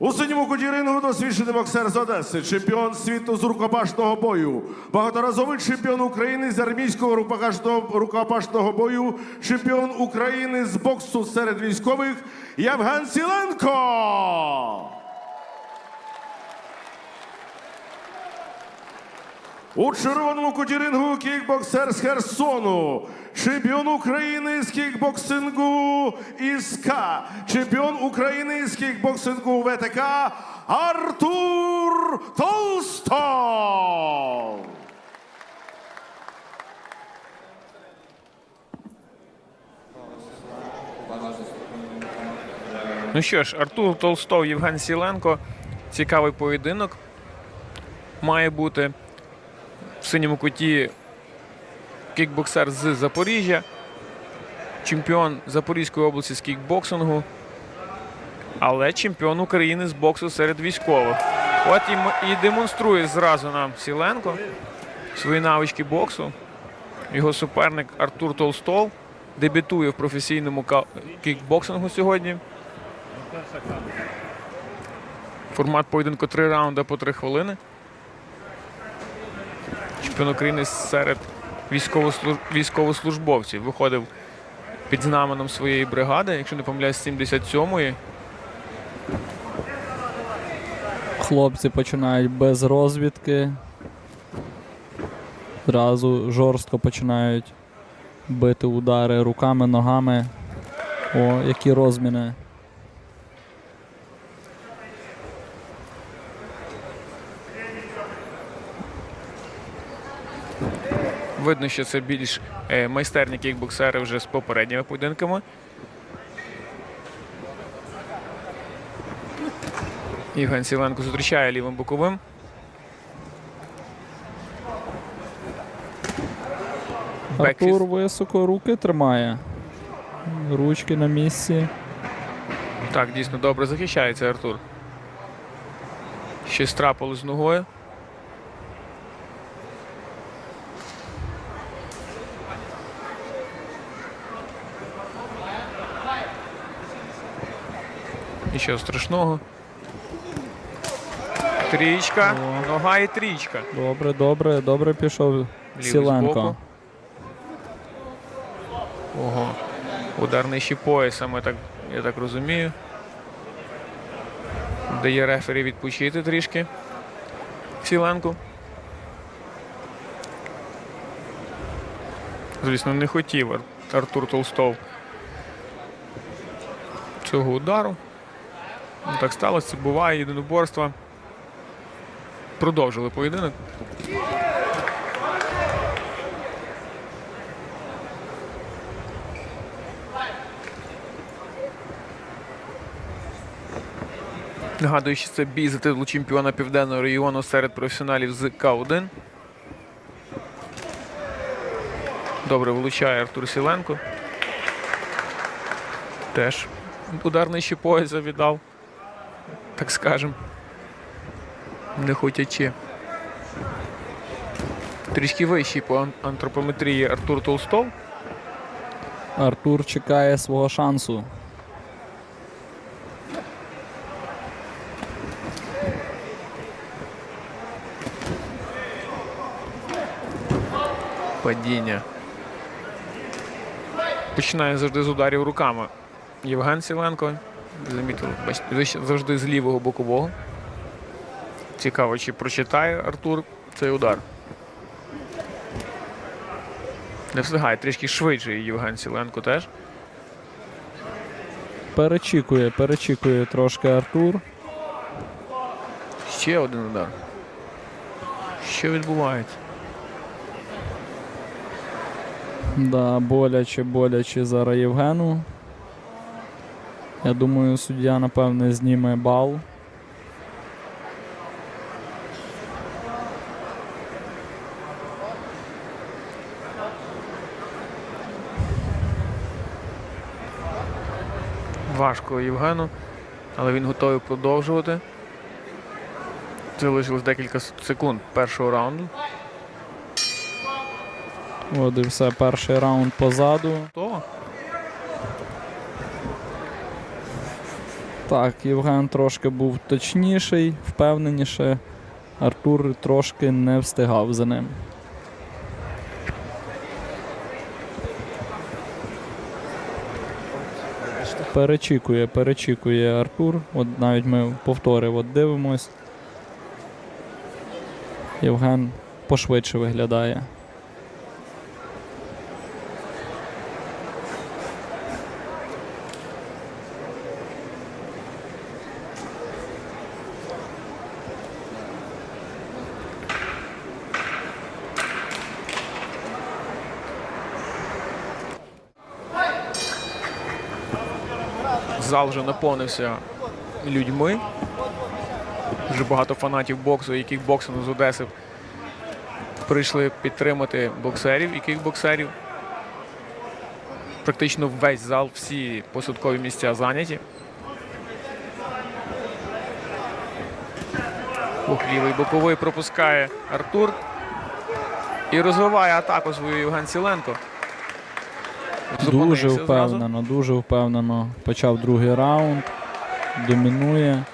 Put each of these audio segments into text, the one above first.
У синьому куті рингу досвідчений боксер з Одеси, чемпіон світу з рукопашного бою, багаторазовий чемпіон України з армійського рукопашного, бою, чемпіон України з боксу серед військових Євген Сіленко. У червоному куті рингу кікбоксер з Херсону, чемпіон України з кікбоксингу із К, чемпіон України з кікбоксингу ВТК Артур Толстов. Ну що ж, Артур Толстов, Євген Сіленко. Цікавий поєдинок. Має бути в синьому куті кікбоксер з Запоріжжя, чемпіон Запорізької області з кікбоксингу, але чемпіон України з боксу серед військових. От і, і демонструє зразу нам Сіленко свої навички боксу. Його суперник Артур Толстов дебютує в професійному кікбоксингу сьогодні. Формат поєдинку три раунди по три хвилини. Чемпіон України серед військовослужбовців виходив під знаменом своєї бригади, якщо не помиляюсь, 77-ї. Хлопці починають без розвідки. Зразу жорстко починають бити удари руками, ногами. О, які розміни. Видно, що це більш е, майстерні кікбоксери вже з попередніми поєдинками. Євген Сіленко зустрічає лівим боковим. Артур високо руки тримає. Ручки на місці. Так, дійсно добре захищається Артур. Щось трапилось з ногою. Нічого страшного. Трічка. О. Нога і трічка. Добре, добре, добре пішов Сіленко. Ого. Удар нижче пояса, ми так, я так розумію. Дає рефері відпочити трішки. Сіленку. Звісно, не хотів Артур Толстов цього удару. Ну, Так сталося, буває єдиноборства. Продовжили поєдинок. Нагадую, що це бій за титул чемпіона південного регіону серед професіоналів з К1. Добре влучає Артур Сіленко. Теж удар нижче пояса віддав. Так скажем. Не хотячи. Трішки вищий по антропометрії Артур Толстов. Артур чекає свого шансу. Падіння. Починає завжди з ударів руками. Євген Сіленко. Замітили, бачите, завжди з лівого бокового. Цікаво, чи прочитає Артур цей удар. Не встигає трішки швидше Євген Сіленко теж. Перечікує, перечікує трошки Артур. Ще один удар. Що відбувається? Да, боляче, боляче зараз Євгену. Я думаю, суддя, напевне, зніме бал. Важко Євгену, але він готовий продовжувати. Залишилось декілька секунд першого раунду. От і все, перший раунд позаду. То Так, Євген трошки був точніший, впевненіше. Артур трошки не встигав за ним. Перечікує, перечікує Артур. От навіть ми повтори от дивимось. Євген пошвидше виглядає. Зал вже наповнився людьми. Дуже багато фанатів боксу і кікбоксингу з Одеси прийшли підтримати боксерів і кікбоксерів. Практично весь зал, всі посадкові місця зайняті. Ух, лівий боковий пропускає Артур. І розвиває атаку свою Євген Сіленко. Дуже впевнено, дуже впевнено. Почав другий раунд. Домінує.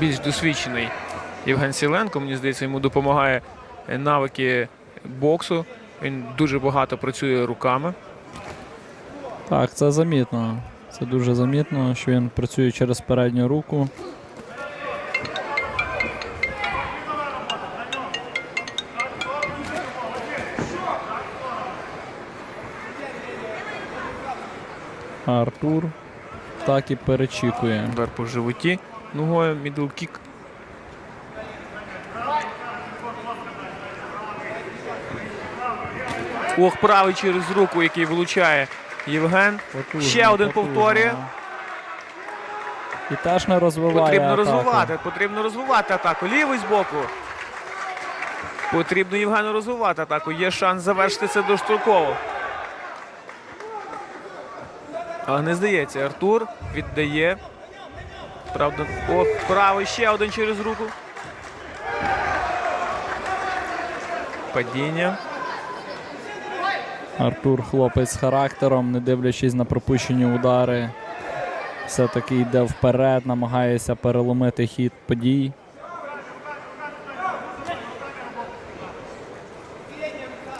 більш досвідчений Євген Сіленко. Мені здається, йому допомагає навики боксу. Він дуже багато працює руками. Так, це замітно. Це дуже замітно, що він працює через передню руку. А Артур так і перечікує. Удар по животі. Ногою мідл кік. Ох, правий через руку, який влучає Євген. Потужно, Ще один потужно. повторює. І теж не розвиває. Потрібно атаку. розвивати, потрібно розвивати атаку. Лівий збоку. Потрібно Євгену розвивати атаку. Є шанс завершити це достроково. Але не здається, Артур віддає. Правда, ох, правий ще один через руку. Падіння. Артур хлопець з характером, не дивлячись на пропущені удари, все-таки йде вперед, намагається переломити хід подій.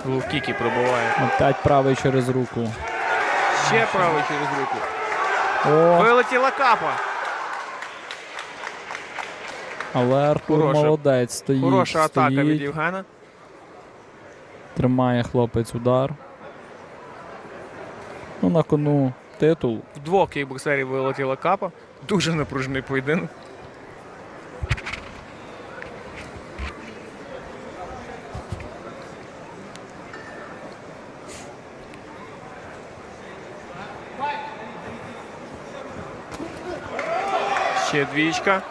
Ловкікі пробиває. Опять правий через руку. Ще правий через руку. О, Вилетіла капа. але Артур Хороша- молодець стоїть. Хороша атака від Євгена. тримає хлопець удар. Ну, на кону титул. В двох кейбоксерів вилетіла капа. Дуже напружений поєдинок. Ще двічка.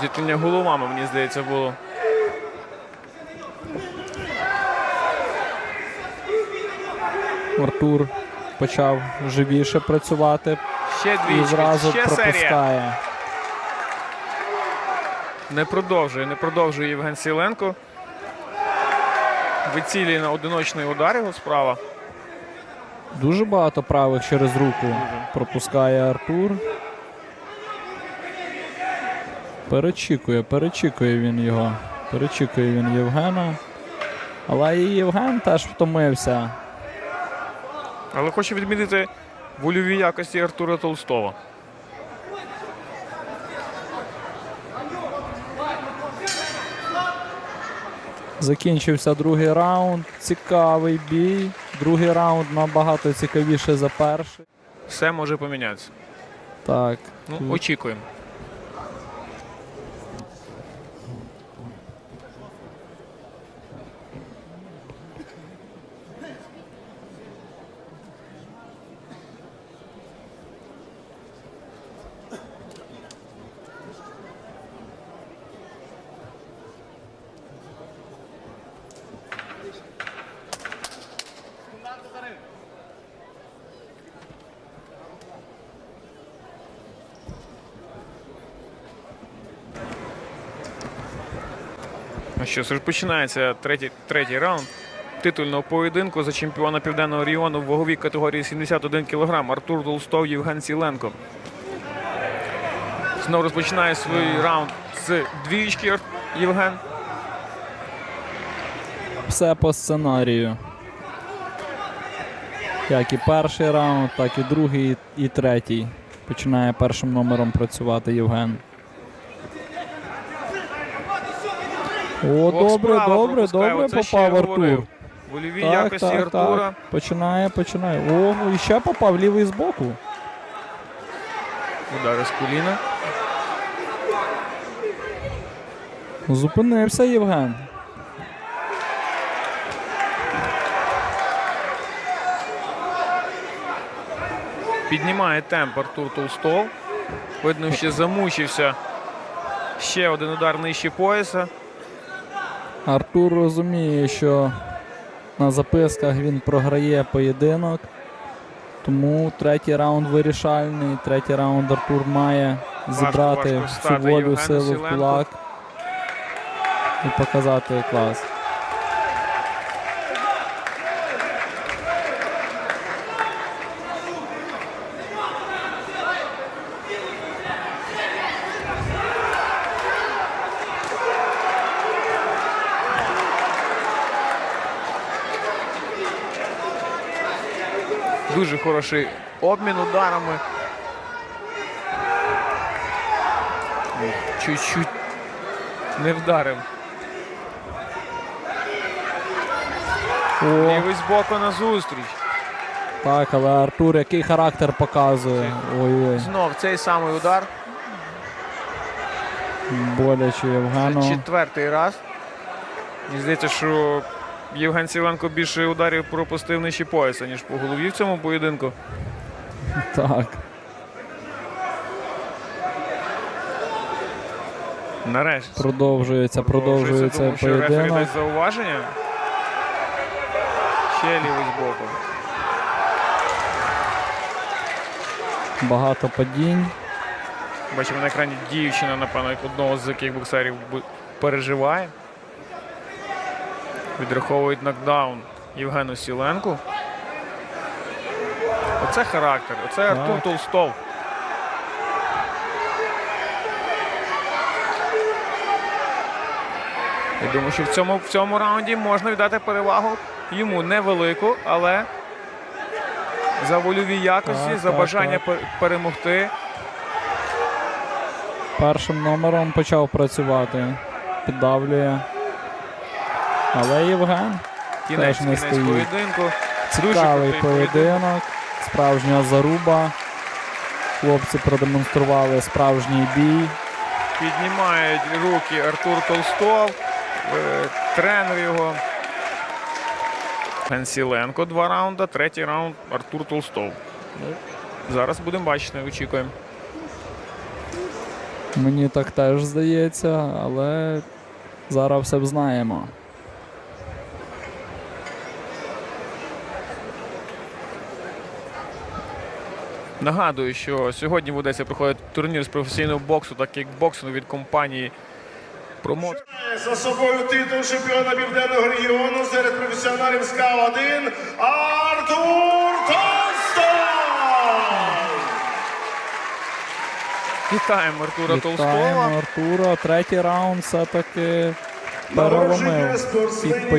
Зіткнення головами, мені здається, було. Артур почав живіше працювати Ще і двічка. зразу Ще серія. Не продовжує, не продовжує Євген Сіленко. Вицілює на одиночний удар його справа. Дуже багато правих через руку пропускає Артур. Перечікує, перечікує він його. Перечікує він Євгена. Але і Євген теж втомився. Але хочу відмітити вольові якості Артура Толстого. Закінчився другий раунд. Цікавий бій. Другий раунд набагато цікавіше за перший. Все може помінятися. Так. Ну, очікуємо. Що ж, починається третій, третій раунд. титульного поєдинку за чемпіона Південного регіону в ваговій категорії 71 кг Артур Толстов, Євген Сіленко. Знову розпочинає свій раунд з двічки Євген. Все по сценарію. Як і перший раунд, так і другий, і третій. Починає першим номером працювати Євген. О, Ох, добре, справа добре, добре попав. Артур. Вольові Так, якості так, Артура. так. Починає, починає. О, і ще попав лівий збоку. Удари з коліна. Зупинився Євген. Піднімає темп Артур Толстов. Видно, що замучився. Ще один удар нижче пояса. Артур розуміє, що на записках він програє поєдинок. Тому третій раунд вирішальний. Третій раунд Артур має зібрати всю волю, силу в кулак і показати клас. Дуже хороший обмін ударами. Чуть-чуть не вдарив. О, Лівий збоку на зустріч. так, але Артур який характер показує. Ой-ой, Знов цей самий удар. боляче Це Євгену. четвертий раз. Мені здається, що Євген Сіленко більше ударів пропустив нижче пояса, ніж по голові в цьому поєдинку. Так. Нарешті. Продовжується, продовжується Думав, що рефері дасть зауваження. Ще лівий збоку. Багато падінь. Бачимо на екрані дівчина, напевно, одного з кікбоксерів бу- переживає. Відраховують нокдаун Євгену Сіленку. Оце характер. Оце Артур Толстов. Я думаю, що в цьому, в цьому раунді можна віддати перевагу йому невелику, але за вольові якості, Так, за так, бажання так. пер- перемогти. Першим номером почав працювати. Піддавлює. Але Євген. Кінець, Теж не кінець стоїть. поєдинку. Цікавий поєдинок. Справжня заруба. Хлопці продемонстрували справжній бій. Піднімають руки Артур Толстов, е, тренер його. Пенсіленко два раунди, третій раунд Артур Толстов. Ну, зараз будемо бачити, очікуємо. Мені так теж здається, але зараз все знаємо. Нагадую, що сьогодні в Одесі проходить турнір з професійного боксу та кікбоксингу від компанії Промот. За собою титул чемпіона Південного регіону серед професіоналів СКА-1 Артур Толстов! Вітаємо Артура Вітаємо Артура. Третій раунд все-таки переломив спортсменів хід